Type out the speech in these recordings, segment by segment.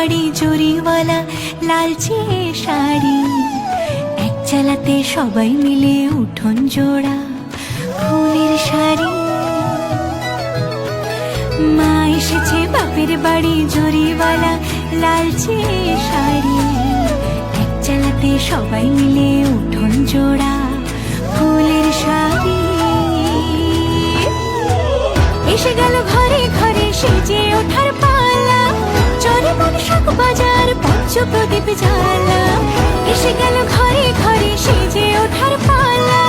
বাড়ি জরিওয়ালা লালচে শাড়ি। এক চালাতে সবাই মিলে উঠোন জোড়া ফুলের শাড়ি। মা এসেছে বাপের বাড়ি জরিওয়ালা লালচে শাড়ি। এক চালাতে সবাই মিলে উঠোন জোড়া ফুলের শাড়ি। এসে গেল ঘরে ঘরে সেজে ওঠার প্রদীপ জ্বালা। এসে গেল ঘরে ঘরে সেজে ওঠার পালা।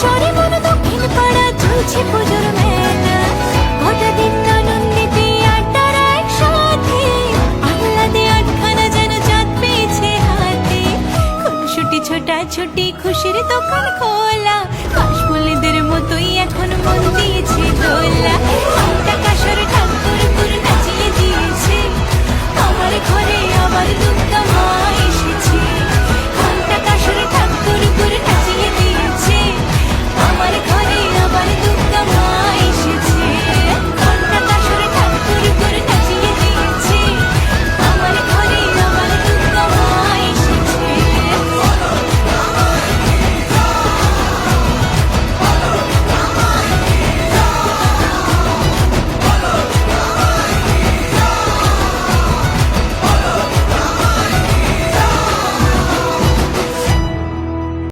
চরে মন দক্ষিণ পাড়া চলছে পুজোর মেলা। গোটা দিন আনন্দিতে আড্ডার একসাথে। আহ্লাদে আটখানা যেন ছোটা ছুটি খুশির দোকান খোলা। কাশফুলিদের মতোই এখন মন দিয়েছে দোলা।